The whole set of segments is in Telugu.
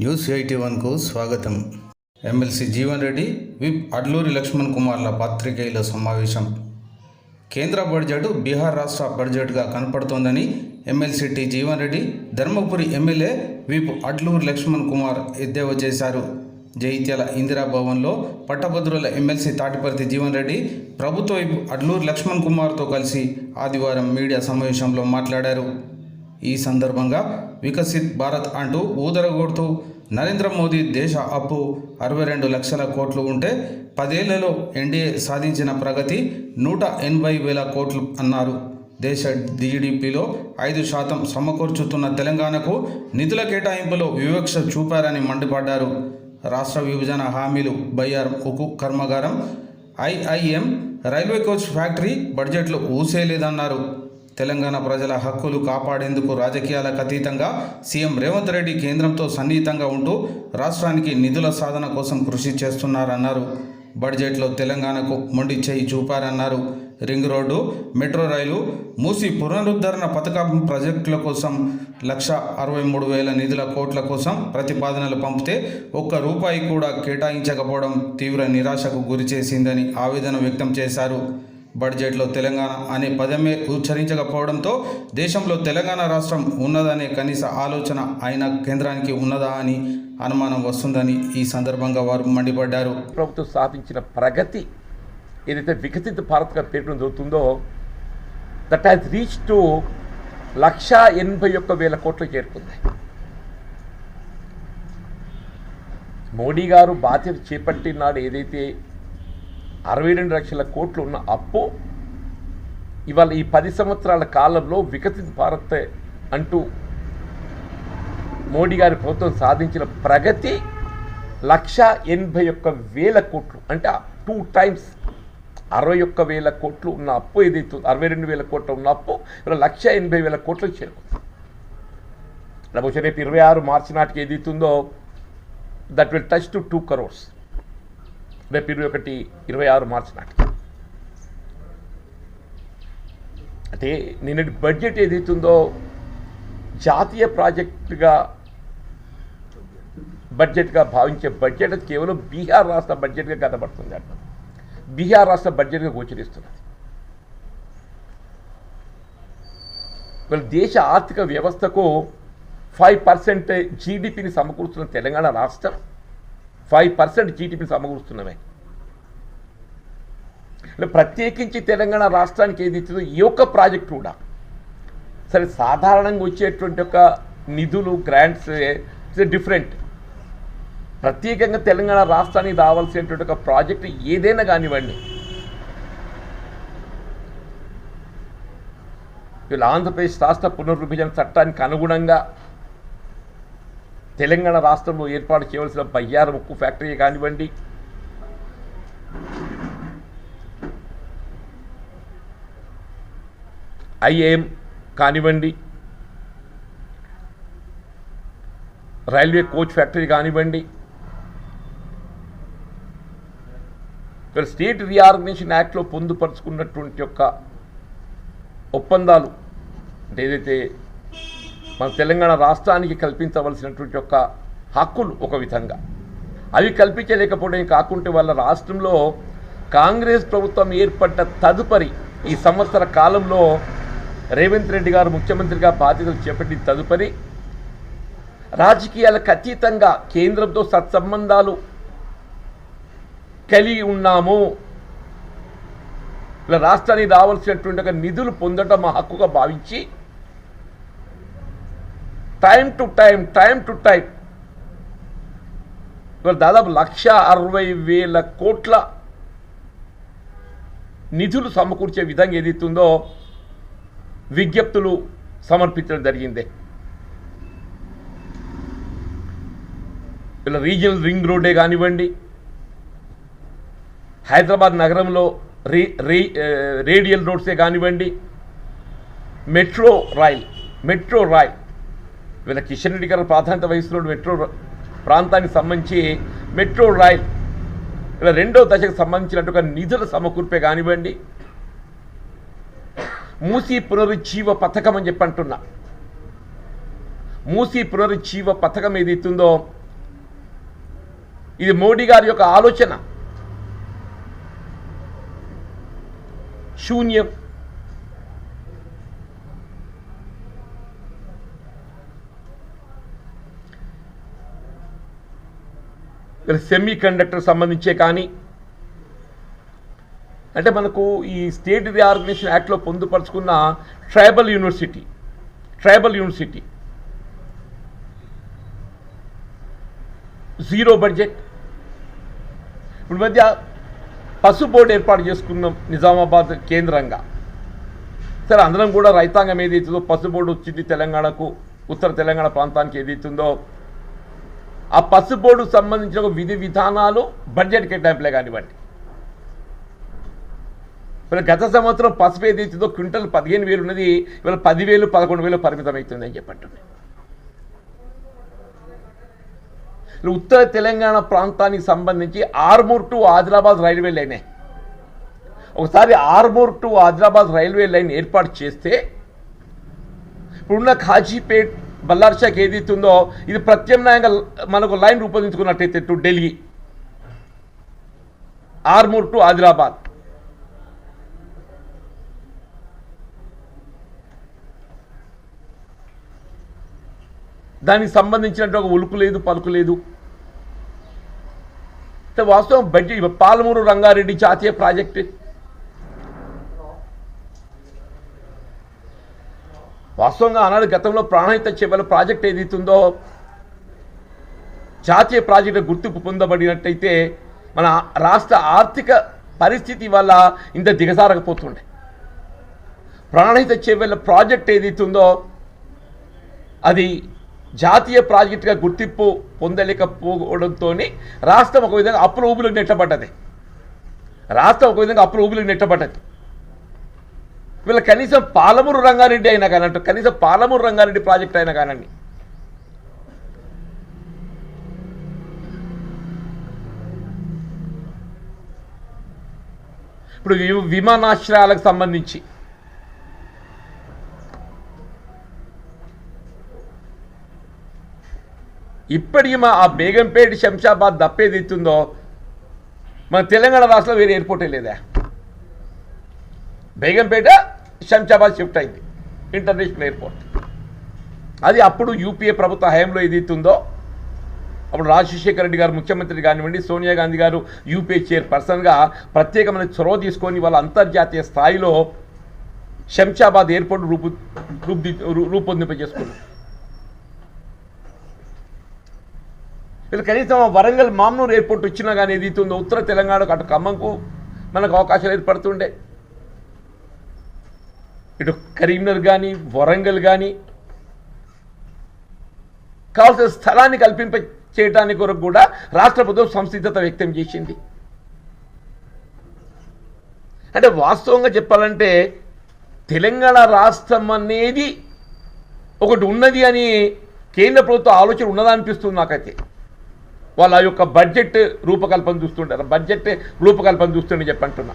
న్యూస్ ఎయిటీ వన్కు స్వాగతం. ఎమ్మెల్సీ జీవన్ రెడ్డి విప్ అడ్లూరి లక్ష్మణ్ కుమార్ల పాత్రికేయుల సమావేశం. కేంద్ర బడ్జెట్ బీహార్ రాష్ట్ర బడ్జెట్గా కనపడుతోందని MLC T Jeevan Reddy Dharmapuri MLA whip Adluri Laxman Kumar ఎద్దేవా చేశారు. జైత్యాల ఇందిరాభవన్లో పట్టభద్రుల ఎమ్మెల్సీ తాటిపర్తి జీవన్ రెడ్డి ప్రభుత్వ అడ్లూరి లక్ష్మణ్ కుమార్తో కలిసి ఆదివారం మీడియా సమావేశంలో మాట్లాడారు. ఈ సందర్భంగా వికసిత్ భారత్ అంటూ ఊదరగొడుతూ నరేంద్ర మోదీ దేశ అప్పు అరవై రెండు లక్షల కోట్లు ఉంటే పదేళ్ళలో ఎన్డీఏ సాధించిన ప్రగతి నూట ఎనభై వేల కోట్లు అన్నారు. దేశ జీడిపిలో ఐదు శాతం సమకూర్చుతున్న తెలంగాణకు నిధుల కేటాయింపులో వివక్ష చూపారని మండిపడ్డారు. రాష్ట్ర విభజన హామీలు బయ్యార్ ఉక్కు కర్మాగారం ఐఐఎం రైల్వే కోచ్ ఫ్యాక్టరీ బడ్జెట్లో ఊసేలేదన్నారు. తెలంగాణ ప్రజల హక్కులు కాపాడేందుకు రాజకీయాలకు అతీతంగా సీఎం రేవంత్ రెడ్డి కేంద్రంతో సన్నిహితంగా ఉంటూ రాష్ట్రానికి నిధుల సాధన కోసం కృషి చేస్తున్నారన్నారు. బడ్జెట్లో తెలంగాణకు మొండి చేయి చూపారన్నారు. రింగ్ రోడ్డు మెట్రో రైలు మూసి పునరుద్ధరణ పథకం ప్రాజెక్టుల కోసం లక్ష అరవై మూడు వేల నిధుల కోట్ల కోసం ప్రతిపాదనలు పంపితే ఒక్క రూపాయి కూడా కేటాయించకపోవడం తీవ్ర నిరాశకు గురి చేసిందని ఆవేదన వ్యక్తం చేశారు. బడ్జెట్లో తెలంగాణ అనే పదమే ఉచ్చరించకపోవడంతో దేశంలో తెలంగాణ రాష్ట్రం ఉన్నదనే కనీస ఆలోచన ఆయన కేంద్రానికి ఉన్నదా అని అనుమానం వస్తుందని ఈ సందర్భంగా వారు మండిపడ్డారు. ప్రభుత్వం సాధించిన ప్రగతి ఏదైతే వికసిత భారత్గా పేరును దొరుకుతుందో that has reach to lakh ఎనభై ఒక్క వేల కోట్లు చేరుకుంది. మోడీ గారు బాధ్యత చేపట్టినాడు ఏదైతే అరవై రెండు లక్షల కోట్లు ఉన్న అప్పు ఇవాళ ఈ పది సంవత్సరాల కాలంలో వికసిత భారత్ అంటూ మోడీ గారి ప్రభుత్వం సాధించిన ప్రగతి లక్ష ఎనభై ఒక్క వేల కోట్లు. అంటే టూ టైమ్స్ అరవై ఒక్క వేల కోట్లు ఉన్న అప్పు ఏదైతే అరవై రెండు వేల కోట్లు ఉన్న అప్పు ఇలా లక్ష ఎనభై వేల కోట్లకు చేరుకుంది. బహుశా రేపు ఇరవై ఆరు మార్చి నాటికి ఏదైతుందో that will touch to two crores రేపు ఇరవై ఒకటి ఇరవై ఆరు మార్చి నాటికి. అంటే నిన్నటి బడ్జెట్ ఏదైతుందో జాతీయ ప్రాజెక్టుగా బడ్జెట్గా భావించే బడ్జెట్ అది కేవలం బీహార్ రాష్ట్ర బడ్జెట్గా కనబడుతుంది అంట. బీహార్ రాష్ట్ర బడ్జెట్గా గోచరిస్తున్నది. వీళ్ళ దేశ ఆర్థిక వ్యవస్థకు ఫైవ్ పర్సెంట్ జీడిపిని సమకూరుస్తున్న తెలంగాణ రాష్ట్రం ఫైవ్ పర్సెంట్ జీడిపిని సమకూరుస్తున్నవే అంటే ప్రత్యేకించి తెలంగాణ రాష్ట్రానికి ఏది ఇచ్చిందో ఈ యొక్క ప్రాజెక్ట్ కూడా. సరే సాధారణంగా వచ్చేటువంటి ఒక నిధులు గ్రాంట్స్ డిఫరెంట్. ప్రత్యేకంగా తెలంగాణ రాష్ట్రానికి రావాల్సినటువంటి ఒక ప్రాజెక్ట్ ఏదైనా కానివ్వండి. వీళ్ళు ఆంధ్రప్రదేశ్ రాష్ట్ర పునర్విభజన చట్టానికి అనుగుణంగా తెలంగాణ రాష్ట్రంలో ఏర్పాటు చేయవలసిన బయ్యారం ఉక్కు ఫ్యాక్టరీ కానివ్వండి. ఐఏఎం కానివ్వండి. రైల్వే కోచ్ ఫ్యాక్టరీ కానివ్వండి. ఇక్కడ స్టేట్ రీఆర్గనైజేషన్ యాక్ట్లో పొందుపరుచుకున్నటువంటి యొక్క ఒప్పందాలు అంటే ఏదైతే మన తెలంగాణ రాష్ట్రానికి కల్పించవలసినటువంటి యొక్క హక్కులు ఒక విధంగా. అవి కల్పించలేకపోవడం కాకుంటే వాళ్ళ రాష్ట్రంలో కాంగ్రెస్ ప్రభుత్వం ఏర్పడ్డ తదుపరి ఈ సంవత్సర కాలంలో రేవంత్ రెడ్డి గారు ముఖ్యమంత్రిగా బాధ్యతలు చేపట్టిన తదుపరి రాజకీయాలకు అతీతంగా కేంద్రంతో సత్సంబంధాలు కలిగి ఉన్నాము. ఇలా రాష్ట్రానికి రావాల్సినటువంటి ఒక నిధులు పొందడం మా హక్కుగా భావించి time to time time to time. ఇవాళ దాదాపు లక్ష అరవై వేల కోట్ల నిధులు సమకూర్చే విధంగా ఏదైతుందో విజ్ఞప్తులు సమర్పించడం జరిగింది. ఇలా రీజనల్ రింగ్ రోడ్డే కానివ్వండి హైదరాబాద్ నగరంలో రే రే రేడియల్ రోడ్సే కానివ్వండి మెట్రో రైల్ మెట్రో రైల్ వీళ్ళ కిషన్ రెడ్డి గారు ప్రాధాన్యత వహిస్తున్న మెట్రో ప్రాంతానికి సంబంధించి మెట్రో రైల్ ఇలా రెండో దశకు సంబంధించినట్టుగా నిధుల సమకూర్పే కానివ్వండి. మూసీ పునరుజ్జీవ పథకం అని చెప్పి అంటున్నా. మూసీ పునరుజ్జీవ పథకం ఏదైతుందో ఇది మోడీ గారి యొక్క ఆలోచన. శూన్యం సెమీ కండక్టర్ సంబంధించే కానీ అంటే మనకు ఈ స్టేట్ రీఆర్గనైజేషన్ యాక్ట్లో పొందుపరుచుకున్న tribal university tribal university zero budget ఇప్పుడు మధ్య పసు బోర్డు ఏర్పాటు చేసుకున్నాం నిజామాబాద్ కేంద్రంగా. సరే అందరం కూడా రైతాంగం ఏదైతుందో పసు బోర్డు వచ్చింది తెలంగాణకు ఉత్తర తెలంగాణ ప్రాంతానికి ఏదైతుందో ఆ పసు బోర్డుకు సంబంధించిన ఒక విధి విధానాలు బడ్జెట్ కేటాయింపులే కానివ్వండి. ఇప్పుడు గత సంవత్సరం పసుపు ఏదైతుందో క్వింటల్ పదిహేను వేలు ఉన్నది ఇవాళ పదివేలు పదకొండు వేలు పరిమితం అవుతుంది అని చెప్పంటుంది. ఉత్తర తెలంగాణ ప్రాంతానికి సంబంధించి ఆర్మూర్ టు ఆదిలాబాద్ రైల్వే లైనే. ఒకసారి Armoor to Adilabad railway line ఏర్పాటు చేస్తే ఇప్పుడున్న ఖాజీపేట్ బల్లార్షాక్ ఏదైతుందో ఇది ప్రత్యామ్నాయంగా మనకు లైన్ రూపొందించుకున్నట్టయితే టు ఢిల్లీ. ఆర్మూర్ టు ఆదిలాబాద్. దానికి సంబంధించినట్టు ఒక ఉలుకు లేదు పలుకు లేదు. వాస్తవం బడ్జెట్ పాలమూరు రంగారెడ్డి జాతీయ ప్రాజెక్టు వాస్తవంగా ఆనాడు గతంలో ప్రాణహిత చెవెల ప్రాజెక్ట్ ఏదైతుందో జాతీయ ప్రాజెక్టు గుర్తింపు పొందబడినట్టయితే మన రాష్ట్ర ఆర్థిక పరిస్థితి వల్ల ఇంత దిగజారకపోతుండే. ప్రాణహిత చెవెల ప్రాజెక్ట్ ఏదైతుందో అది జాతీయ ప్రాజెక్టుగా గుర్తింపు పొందలేకపోవడంతో రాష్ట్రం ఒక విధంగా అప్పుల ఊబులకు నెట్టబడ్డది. రాష్ట్రం ఒక విధంగా అప్పుల ఊబులకు నెట్టబడ్డది. వీళ్ళ కనీసం పాలమూరు రంగారెడ్డి అయినా కానంట కనీసం పాలమూరు రంగారెడ్డి ప్రాజెక్ట్ అయినా కానండి. ఇప్పుడు విమానాశ్రయాలకు సంబంధించి ఇప్పటికి మా ఆ బేగంపేట శంషాబాద్ దప్పేది ఎత్తుందో మన తెలంగాణ రాష్ట్రంలో వేరే ఎయిర్పోర్టే లేదా? బేగంపేట శంషాబాద్ షిఫ్ట్ అయింది ఇంటర్నేషనల్ ఎయిర్పోర్ట్. అది అప్పుడు యూపీఏ ప్రభుత్వ హయాంలో ఏదైతుందో అప్పుడు రాజశేఖర రెడ్డి గారు ముఖ్యమంత్రి కానివ్వండి సోనియా గాంధీ గారు యూపీఏ చైర్పర్సన్గా ప్రత్యేకమైన చొరవ తీసుకొని వాళ్ళ అంతర్జాతీయ స్థాయిలో శంషాబాద్ ఎయిర్పోర్ట్ రూపు రూపుది రూపొందింపజేసుకున్నారు. వీళ్ళు కనీసం వరంగల్ మామ్నూర్ ఎయిర్పోర్ట్ వచ్చినా కానీ ఏదైతుందో ఉత్తర తెలంగాణకు అటు ఖమ్మంకు మనకు అవకాశాలు ఏర్పడుతుండే. ఇటు కరీంనగర్ కానీ వరంగల్ కానీ కావాల్సిన స్థలాన్ని కల్పింప చేయడానికి కొరకు కూడా రాష్ట్ర ప్రభుత్వం సంసిద్ధత వ్యక్తం చేసింది. అంటే వాస్తవంగా చెప్పాలంటే తెలంగాణ రాష్ట్రం అనేది ఒకటి ఉన్నది అని కేంద్ర ప్రభుత్వ ఆలోచన ఉన్నదా అనిపిస్తుంది నాకైతే. వాళ్ళ యొక్క బడ్జెట్ రూపకల్పన చూస్తుంటారు బడ్జెట్ రూపకల్పన చూస్తుండే చెప్పంటున్నా.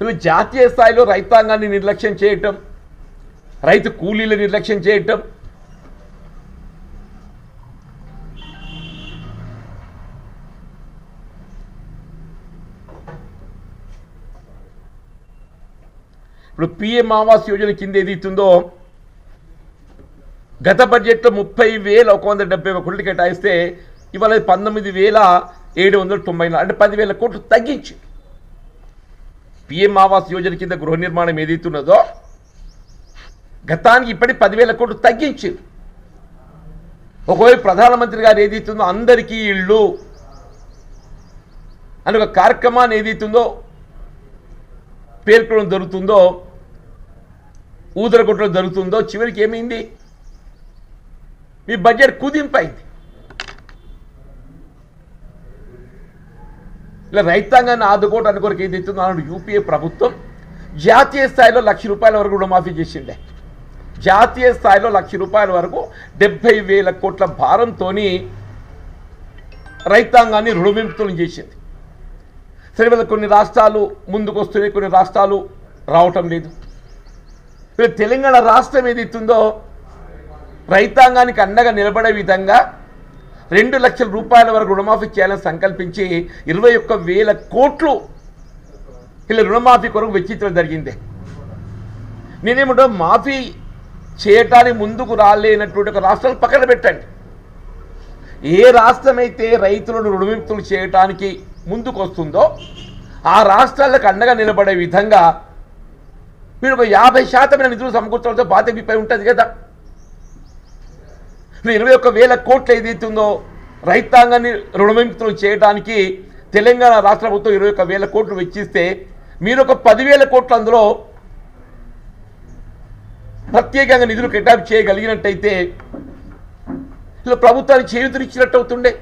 నువ్వు జాతీయ స్థాయిలో రైతాంగాన్ని నిర్లక్ష్యం చేయటం రైతు కూలీలు నిర్లక్ష్యం చేయటం. ఇప్పుడు పిఎం ఆవాస్ యోజన కింద ఏదైతుందో ఇస్తుందో గత బడ్జెట్లో ముప్పై వేల ఒక వంద డెబ్బై ఒక కోట్లు కేటాయిస్తే ఇవాళ పంతొమ్మిది వేల ఏడు వందల తొంభై నాలుగు అంటే పదివేల కోట్లు తగ్గించింది. పిఎం ఆవాస్ యోజన కింద గృహ నిర్మాణం ఏదైతున్నదో గతానికి ఇప్పటి పదివేల కోట్లు తగ్గించి ఒకవైపు ప్రధానమంత్రి గారు ఏదైతుందో అందరికీ ఇళ్ళు అని ఒక కార్యక్రమాన్ని ఏదైతుందో పేర్కొనడం జరుగుతుందో ఊదరగొట్టడం జరుగుతుందో చివరికి ఏమైంది? మీ బడ్జెట్ కుదింపైంది. ఇలా రైతాంగాన్ని ఆదుకోవడానికి కొరకు ఏది ఇస్తుందో యూపీఏ ప్రభుత్వం. జాతీయ స్థాయిలో లక్ష రూపాయల వరకు రుణమాఫీ చేసిండే. జాతీయ స్థాయిలో లక్ష రూపాయల వరకు డెబ్బై వేల కోట్ల భారంతో రైతాంగాన్ని రుణవిముక్తులను చేసింది. సరే వీళ్ళ కొన్ని రాష్ట్రాలు ముందుకు వస్తున్నాయి కొన్ని రాష్ట్రాలు రావటం లేదు. తెలంగాణ రాష్ట్రం ఏది ఇస్తుందో రైతాంగానికి అండగా నిలబడే విధంగా రెండు లక్షల రూపాయల వరకు రుణమాఫీ చేయాలని సంకల్పించి ఇరవై ఒక్క వేల కోట్లు ఇలా రుణమాఫీ కొరకు వెచ్చించడం జరిగింది. నేనేమంటా మాఫీ చేయటానికి ముందుకు రాలేనటువంటి ఒక రాష్ట్రాలు పక్కన పెట్టండి. ఏ రాష్ట్రమైతే రైతులను రుణవిముక్తులు చేయటానికి ముందుకు వస్తుందో ఆ రాష్ట్రాలకు అండగా నిలబడే విధంగా మీరు ఒక యాభై శాతమైన నిధులు సమకూర్చడంతో బాధ్యత ఉంటుంది కదా. ఇరవై ఒక్క వేల కోట్లు ఏదైతుందో రైతాంగాన్ని రుణవిముక్తులు చేయడానికి తెలంగాణ రాష్ట్ర ప్రభుత్వం ఇరవై ఒక్క వేల కోట్లు వెచ్చిస్తే మీరు ఒక పదివేల కోట్లు అందులో ప్రత్యేకంగా నిధులు కేటాయింపు చేయగలిగినట్టయితే ఇలా ప్రభుత్వానికి చేయూతనిచ్చినట్టు అవుతుండే.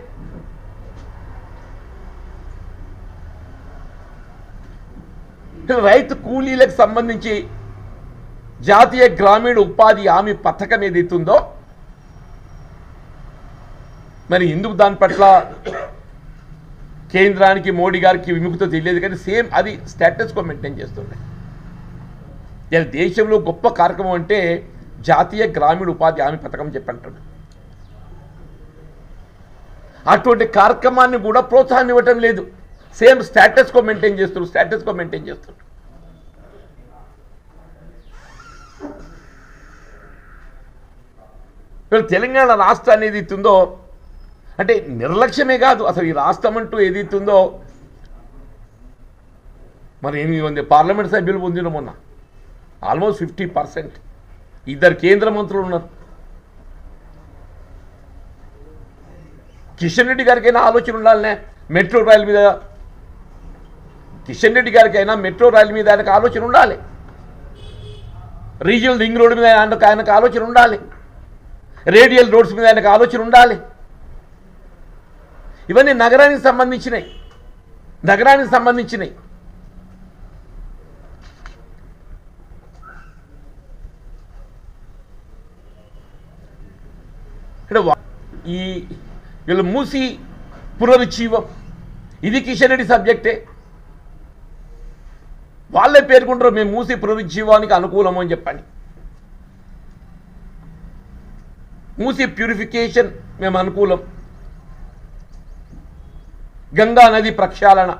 రైతు కూలీలకు సంబంధించి జాతీయ గ్రామీణ ఉపాధి హామీ పథకం ఏదైతుందో మరి ఎందుకు దాని పట్ల కేంద్రానికి మోడీ గారికి విముఖత తెలియదు కానీ సేమ్ అది స్టేటస్కో మెయింటైన్ చేస్తుండే ఇలా దేశంలో గొప్ప కార్యక్రమం అంటే జాతీయ గ్రామీణ ఉపాధి హామీ పథకం చెప్పంటాడు అటువంటి కార్యక్రమాన్ని కూడా ప్రోత్సాహం ఇవ్వటం లేదు. సేమ్ స్టాటస్కో మెయింటైన్ చేస్తున్నారు స్టేటస్కో మెయింటైన్ చేస్తున్నారు. ఇప్పుడు తెలంగాణ రాష్ట్రం అనేది ఇస్తుందో అంటే నిర్లక్ష్యమే కాదు. అసలు ఈ రాష్ట్రం అంటూ ఏది ఇస్తుందో మరి ఎనిమిది మంది పార్లమెంట్ సభ్యులు పొందిన మొన్న ఆల్మోస్ట్ ఫిఫ్టీ పర్సెంట్ ఇద్దరు కేంద్ర మంత్రులు ఉన్నారు. కిషన్ రెడ్డి గారికైనా ఆలోచన ఉండాలనే మెట్రో రైల్ మీద కిషన్ రెడ్డి గారికైనా మెట్రో రైల్ మీద ఆయనకు ఆలోచన ఉండాలి. రీజియనల్ రింగ్ రోడ్ మీద ఆయనకు ఆయనకు ఆలోచన ఉండాలి. రేడియల్ రోడ్స్ మీద ఆయనకు ఆలోచన ఉండాలి. ఇవన్నీ నగరానికి సంబంధించినవి నగరానికి సంబంధించినవి ఇక్కడ ఈ వీళ్ళు మూసి పునరుజ్జీవం. ఇది కిషన్ రెడ్డి సబ్జెక్టే. వాళ్ళే పేర్కొంటారు మేము మూసి పునరుజ్జీవానికి అనుకూలము అని చెప్పని. మూసి ప్యూరిఫికేషన్ మేము అనుకూలం. గంగా నది ప్రక్షాళన.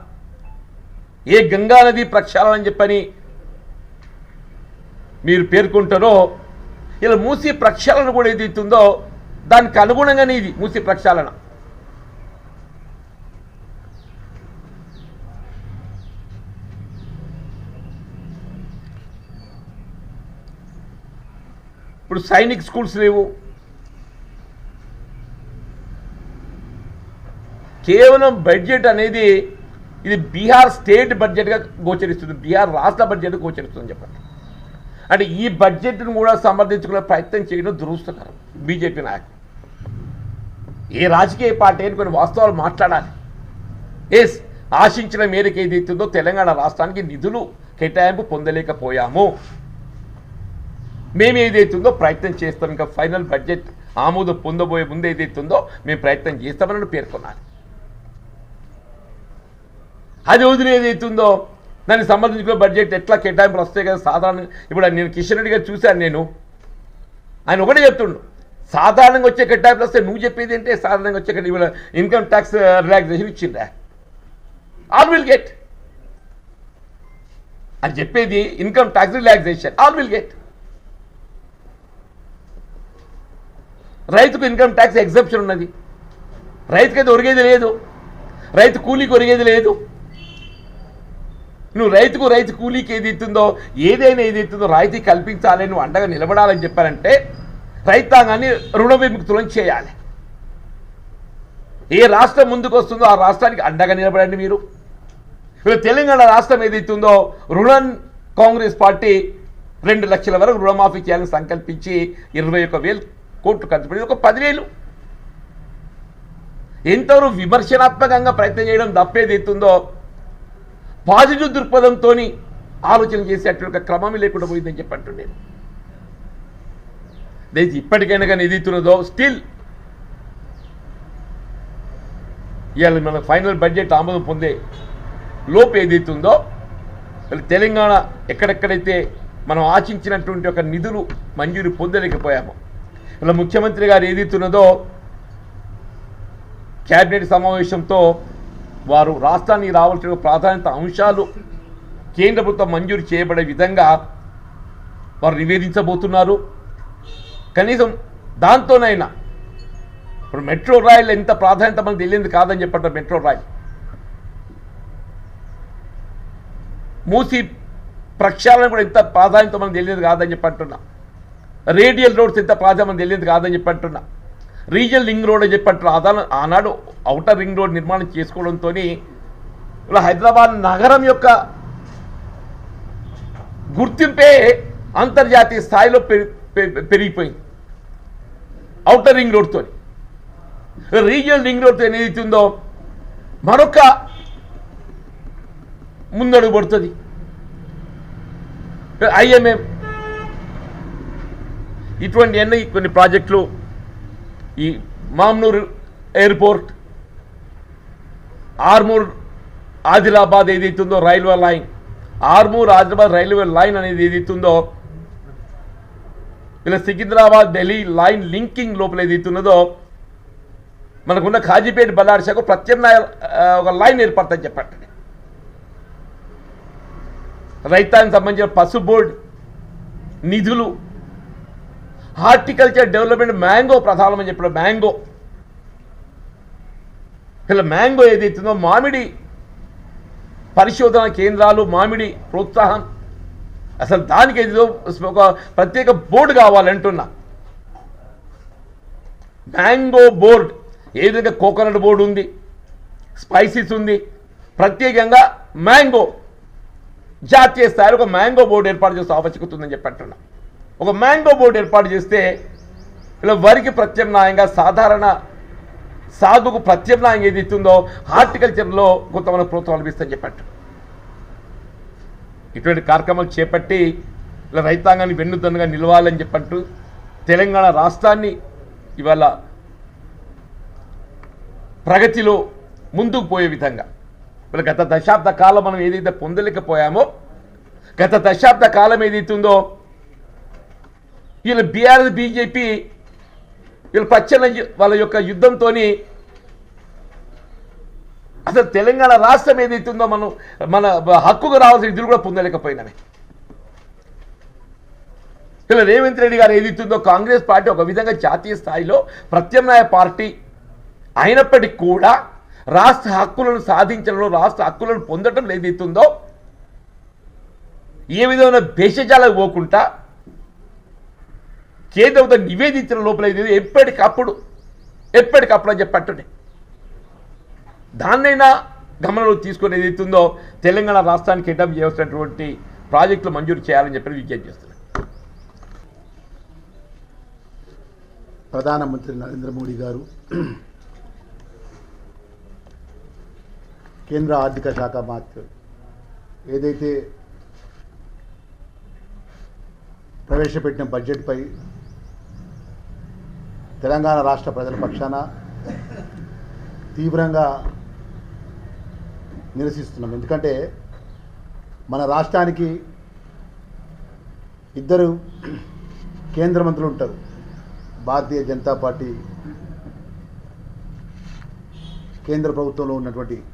ఏ గంగా నది ప్రక్షాళన చెప్పని మీరు పేర్కొంటారో ఇలా మూసి ప్రక్షాళన కూడా ఏదైతుందో దానికి అనుగుణంగానే ఇది మూసి ప్రక్షాళన. ఇప్పుడు సైనిక్ స్కూల్స్ లేవు. కేవలం బడ్జెట్ అనేది ఇది బీహార్ స్టేట్ బడ్జెట్గా గోచరిస్తుంది బీహార్ రాష్ట్ర బడ్జెట్ గోచరిస్తుంది చెప్పండి. అంటే ఈ బడ్జెట్ను కూడా సమర్థించుకునే ప్రయత్నం చేయడం దురదృష్టకరం బీజేపీ నాయకులు. ఏ రాజకీయ పార్టీ అని కొన్ని వాస్తవాలు మాట్లాడాలి. ఎస్ ఆశించిన మేరకు ఏదైతుందో తెలంగాణ రాష్ట్రానికి నిధులు కేటాయింపు పొందలేకపోయాము. మేము ఏదైతుందో ప్రయత్నం చేస్తాం ఇంకా ఫైనల్ బడ్జెట్ ఆమోదం పొందబోయే ముందు ఏదైతుందో మేము ప్రయత్నం చేస్తామని పేర్కొన్నాను అది వదిలి ఏదైతుందో? దానికి సంబంధించిన బడ్జెట్ ఎట్లా కేటాయింపులు వస్తాయి కదా? సాధారణ ఇప్పుడు నేను కిషన్ రెడ్డి గారు చూశాను నేను. ఆయన ఒకటే చెప్తుండు. సాధారణంగా వచ్చే కేటాయింపులు వస్తే నువ్వు చెప్పేది ఏంటి? సాధారణంగా వచ్చే ఇవాళ ఇన్కమ్ ట్యాక్స్ రిలాక్సేషన్ ఇచ్చిండ్రా? ఆల్ విల్ గెట్ అని చెప్పేది income tax relaxation all will get రైతుకు ఇన్కమ్ ట్యాక్స్ ఎగ్జెప్షన్ ఉన్నది. రైతుకైతే అయితే ఒరిగేది లేదు. రైతు కూలీకి ఒరిగేది లేదు. నువ్వు రైతుకు రైతు కూలీకి ఏది ఇస్తుందో ఏదైనా ఏది ఇస్తుందో రాయితీ కల్పించాలని నువ్వు అండగా నిలబడాలని చెప్పారంటే రైతాంగాన్ని రుణ విముక్తులను చేయాలి. ఏ రాష్ట్రం ముందుకు వస్తుందో ఆ రాష్ట్రానికి అండగా నిలబడండి మీరు. ఇప్పుడు తెలంగాణ రాష్ట్రం ఏదైతుందో రుణన్ కాంగ్రెస్ పార్టీ రెండు లక్షల వరకు రుణమాఫీ చేయాలని సంకల్పించి ఇరవై ఒక వేలు కోట్లు ఖర్చు పెట్టి ఒక పదివేలు. ఎంతవరకు విమర్శనాత్మకంగా ప్రయత్నం చేయడం తప్పేది ఎత్తుందో పాజిటివ్ దృక్పథంతో ఆలోచన చేసేటువంటి క్రమం లేకుండా పోయిందని చెప్పి అంటుండేది. దయచేసి ఇప్పటికైనా కానీ ఎదుగుతున్నదో స్టిల్ ఇవాళ మన ఫైనల్ బడ్జెట్ ఆమోదం పొందే లోపు ఏదైతుందో తెలంగాణ ఎక్కడెక్కడైతే మనం ఆశించినటువంటి ఒక నిధులు మంజూరు పొందలేకపోయామో ఇలా ముఖ్యమంత్రి గారు ఏదైతున్నదో క్యాబినెట్ సమావేశంతో వారు రాష్ట్రానికి రావాల్సిన ప్రాధాన్యత అంశాలు కేంద్ర ప్రభుత్వం మంజూరు చేయబడే విధంగా వారు నివేదించబోతున్నారు. కనీసం దాంతోనైనా ఇప్పుడు మెట్రో రైల్ ఎంత ప్రాధాన్యత మనకు తెలియదు కాదని చెప్పంటారు మెట్రో రైల్. మూసి ప్రక్షాళన కూడా ఎంత ప్రాధాన్యత మనకు తెలియదు కాదని చెప్పంటున్నా. రేడియల్ రోడ్స్ ఎంత ప్రాధాన్యత మనకు తెలియదు కాదని చెప్పంటున్నా. రీజనల్ రింగ్ రోడ్ అని చెప్పి అంటున్నా ఆనాడు అవుటర్ రింగ్ రోడ్ నిర్మాణం చేసుకోవడంతో ఇలా హైదరాబాద్ నగరం యొక్క గుర్తింపే అంతర్జాతీయ స్థాయిలో పె- పెరిగిపోయింది. అవుటర్ రింగ్ రోడ్తో రీజనల్ రింగ్ రోడ్తో ఏదైతే ఉందో మరొక ముందడుగు పడుతుంది. ఐఎంఎం ఇటువంటి అన్ని కొన్ని ప్రాజెక్టులు ఈ మామ్నూర్ ఎయిర్పోర్ట్ ఆర్మూర్ ఆదిలాబాద్ ఏదైతుందో railway line Armoor Adilabad railway line అనేది ఏదైతుందో ఇలా సికింద్రాబాద్ ఢిల్లీ లైన్ లింకింగ్ లోపల ఏదైతున్నదో మనకున్న ఖాజీపేట బల్లారి ప్రత్యామ్నాయ ఒక లైన్ ఏర్పడుతుంది చెప్పండి. రైతానికి సంబంధించిన పసు బోర్డ్ నిధులు హార్టికల్చర్ డెవలప్మెంట్ మ్యాంగో ప్రధానమని చెప్పిన మ్యాంగో. ఇలా మ్యాంగో ఏదైతుందో మామిడి పరిశోధన కేంద్రాలు మామిడి ప్రోత్సాహం. అసలు దానికి ఏదో ఒక ప్రత్యేక బోర్డు కావాలంటున్నా. Mango board. ఏ విధంగా కోకోనట్ బోర్డు ఉంది? స్పైసీస్ ఉంది. ప్రత్యేకంగా మ్యాంగో. జాతీయ స్థాయిలో ఒక మ్యాంగో బోర్డు ఏర్పాటు చేస్తే ఆవశ్యకత ఉందని చెప్పి అంటున్నా. ఒక మ్యాంగో బోర్డు ఏర్పాటు చేస్తే ఇలా వరికి ప్రత్యామ్నాయంగా సాధారణ సాగుకు ప్రత్యామ్నాయం ఏది ఇస్తుందో హార్టికల్చర్లో కొంతమంది ప్రోత్సాహం లభిస్తుందని చెప్పట్టు. ఇటువంటి కార్యక్రమాలు చేపట్టి ఇలా రైతాంగాన్ని వెన్నుదన్నుగా నిలవాలని చెప్పట్టు తెలంగాణ రాష్ట్రాన్ని ఇవాళ ప్రగతిలో ముందుకు పోయే విధంగా. ఇప్పుడు గత దశాబ్ద కాలం మనం ఏదైతే పొందలేకపోయామో గత దశాబ్ద కాలం ఏదైతుందో వీళ్ళు బీఆర్ఎస్ బీజేపీ వీళ్ళు పచ్చన వాళ్ళ యొక్క యుద్ధంతో అసలు తెలంగాణ రాష్ట్రం ఏదైతుందో మనం మన హక్కుకు రావాల్సిన నిధులు కూడా పొందలేకపోయినవి ఇలా రేవంత్ రెడ్డి గారు ఏదైతుందో కాంగ్రెస్ పార్టీ ఒక విధంగా జాతీయ స్థాయిలో ప్రత్యామ్నాయ పార్టీ అయినప్పటికీ కూడా రాష్ట్ర హక్కులను సాధించడంలో రాష్ట్ర హక్కులను పొందడం ఏదైతుందో ఏ విధమైన భేషజాలకు పోకుండా కేంద్రంతో నివేదించిన లోపల ఇది ఎప్పటికప్పుడు ఎప్పటికప్పుడు అని చెప్పట్టునే దాన్నైనా గమనంలో తీసుకునేది ఏదైతుందో తెలంగాణ రాష్ట్రానికి కేటాయింపు చేయవలసినటువంటి ప్రాజెక్టులు మంజూరు చేయాలని చెప్పి విజ్ఞప్తి చేస్తున్నారు ప్రధానమంత్రి నరేంద్ర మోడీ గారు కేంద్ర ఆర్థిక శాఖ మాత్రం ఏదైతే ప్రవేశపెట్టిన బడ్జెట్పై తెలంగాణ రాష్ట్ర ప్రజల పక్షాన తీవ్రంగా నిరసిస్తున్నాం. ఎందుకంటే మన రాష్ట్రానికి ఇద్దరు కేంద్ర మంత్రులు ఉంటారు. భారతీయ జనతా పార్టీ కేంద్ర ప్రభుత్వంలో ఉన్నటువంటి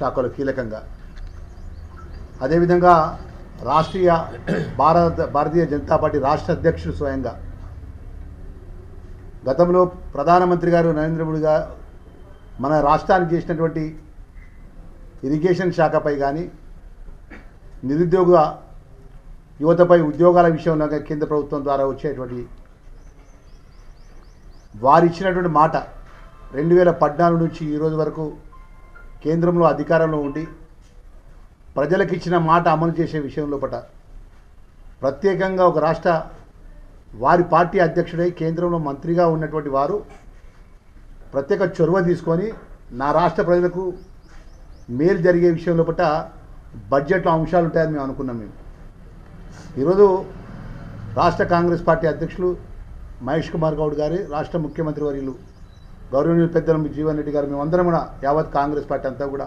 శాఖలు కీలకంగా. అదేవిధంగా రాష్ట్రీయ భారత భారతీయ జనతా పార్టీ రాష్ట్ర అధ్యక్షుడు స్వయంగా గతంలో ప్రధానమంత్రి గారు నరేంద్ర మోడీ గారు మన రాష్ట్రానికి చేసినటువంటి ఇరిగేషన్ శాఖపై కానీ నిరుద్యోగ యువతపై ఉద్యోగాల విషయంలో కేంద్ర ప్రభుత్వం ద్వారా వచ్చేటువంటి వారు ఇచ్చినటువంటి మాట రెండు వేల పద్నాలుగు నుంచి ఈ రోజు వరకు కేంద్రంలో అధికారంలో ఉండి ప్రజలకు ఇచ్చిన మాట అమలు చేసే విషయంలో పట ప్రత్యేకంగా ఒక రాష్ట్ర వారి పార్టీ అధ్యక్షుడై కేంద్రంలో మంత్రిగా ఉన్నటువంటి వారు ప్రత్యేక చొరవ తీసుకొని నా రాష్ట్ర ప్రజలకు మేలు జరిగే విషయంలో పట్ట బడ్జెట్లో అంశాలు ఉంటాయని మేము అనుకున్నాం మేము. ఈరోజు రాష్ట్ర కాంగ్రెస్ పార్టీ అధ్యక్షులు మహేష్ కుమార్ గౌడ్ గారి రాష్ట్ర ముఖ్యమంత్రి వర్యులు గౌరవనీయులు పెద్దల జీవన్ రెడ్డి గారు మేమందరం కూడా యావత్ కాంగ్రెస్ పార్టీ అంతా కూడా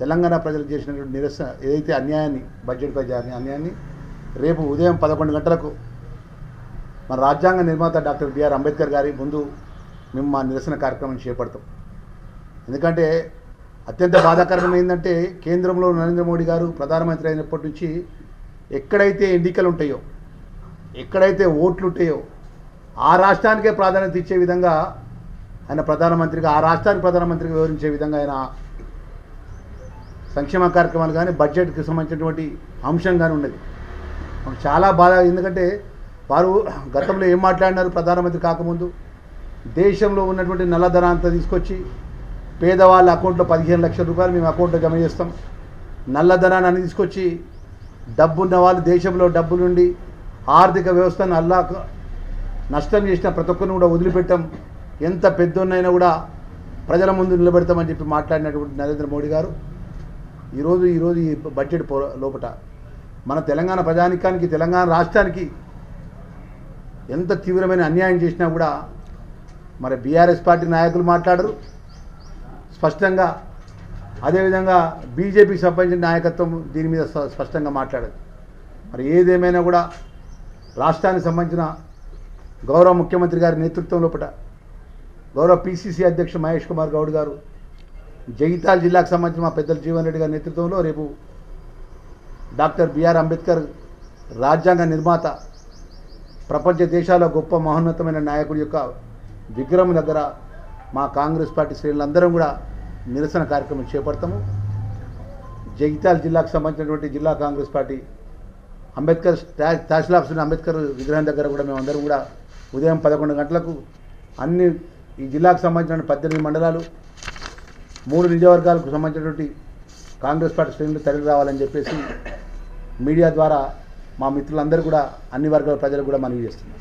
తెలంగాణ ప్రజలు చేసినటువంటి నిరసన ఏదైతే అన్యాయాన్ని బడ్జెట్పై జరిగిన అన్యాయాన్ని రేపు ఉదయం పదకొండు గంటలకు మన రాజ్యాంగ నిర్మాత డాక్టర్ బిఆర్ అంబేద్కర్ గారి ముందు మేము మా నిరసన కార్యక్రమం చేపడతాం. ఎందుకంటే అత్యంత బాధాకరం ఏంటంటే కేంద్రంలో నరేంద్ర మోడీ గారు ప్రధానమంత్రి అయినప్పటి నుంచి ఎక్కడైతే ఎన్నికలు ఉంటాయో ఎక్కడైతే ఓట్లు ఉంటాయో ఆ రాష్ట్రానికే ప్రాధాన్యత ఇచ్చే విధంగా ఆయన ప్రధానమంత్రిగా ఆ రాష్ట్రానికి ప్రధానమంత్రిగా వివరించే విధంగా ఆయన సంక్షేమ కార్యక్రమాలు కానీ బడ్జెట్కి సంబంధించినటువంటి అంశం కానీ ఉన్నది. చాలా బాధ ఎందుకంటే వారు గతంలో ఏం మాట్లాడినారు ప్రధానమంత్రి కాకముందు? దేశంలో ఉన్నటువంటి నల్లధనాంతా తీసుకొచ్చి పేదవాళ్ళ అకౌంట్లో పదిహేను లక్షల రూపాయలు మేము అకౌంట్లో జమ చేస్తాం. నల్లధనాన్ని అని తీసుకొచ్చి డబ్బున్న వాళ్ళు దేశంలో డబ్బు నుండి ఆర్థిక వ్యవస్థను అల్లా నష్టం చేసిన ప్రతి ఒక్కరిని కూడా వదిలిపెట్టాం. ఎంత పెద్దోన్నైనా కూడా ప్రజల ముందు నిలబెడతామని చెప్పి మాట్లాడినటువంటి నరేంద్ర మోడీ గారు. ఈరోజు ఈరోజు ఈ బడ్జెట్ లోపట మన తెలంగాణ ప్రజానికానికి తెలంగాణ రాష్ట్రానికి ఎంత తీవ్రమైన అన్యాయం చేసినా కూడా మరి బీఆర్ఎస్ పార్టీ నాయకులు మాట్లాడరు. స్పష్టంగా అదేవిధంగా బీజేపీకి సంబంధించిన నాయకత్వం దీని మీద స్పష్టంగా మాట్లాడదు. మరి ఏదేమైనా కూడా రాష్ట్రానికి సంబంధించిన గౌరవ ముఖ్యమంత్రి గారి నేతృత్వం లోపల గౌరవ పిసిసి అధ్యక్షుడు మహేష్ కుమార్ గౌడ్ గారు జగితాల్ జిల్లాకు సంబంధించిన మా పెద్దలు జీవన్ రెడ్డి గారి నేతృత్వంలో రేపు డాక్టర్ బిఆర్ అంబేద్కర్ రాజ్యాంగ నిర్మాత ప్రపంచ దేశాల గొప్ప మహోన్నతమైన నాయకుడి యొక్క విగ్రహం దగ్గర మా కాంగ్రెస్ పార్టీ శ్రేణులందరం కూడా నిరసన కార్యక్రమం చేపడతాము. జగిత్యాల జిల్లాకు సంబంధించినటువంటి జిల్లా కాంగ్రెస్ పార్టీ అంబేద్కర్ తహసీల్ ఆఫీసులో అంబేద్కర్ విగ్రహం దగ్గర కూడా మేము కూడా ఉదయం పదకొండు గంటలకు అన్ని ఈ జిల్లాకు సంబంధించిన పద్దెనిమిది మండలాలు మూడు నియోజకవర్గాలకు సంబంధించినటువంటి కాంగ్రెస్ పార్టీ శ్రేణులు తరలి రావాలని చెప్పేసి మీడియా ద్వారా మా మిత్రులందరూ కూడా అన్ని వర్గాల ప్రజలకు కూడా మనవి చేస్తున్నాం.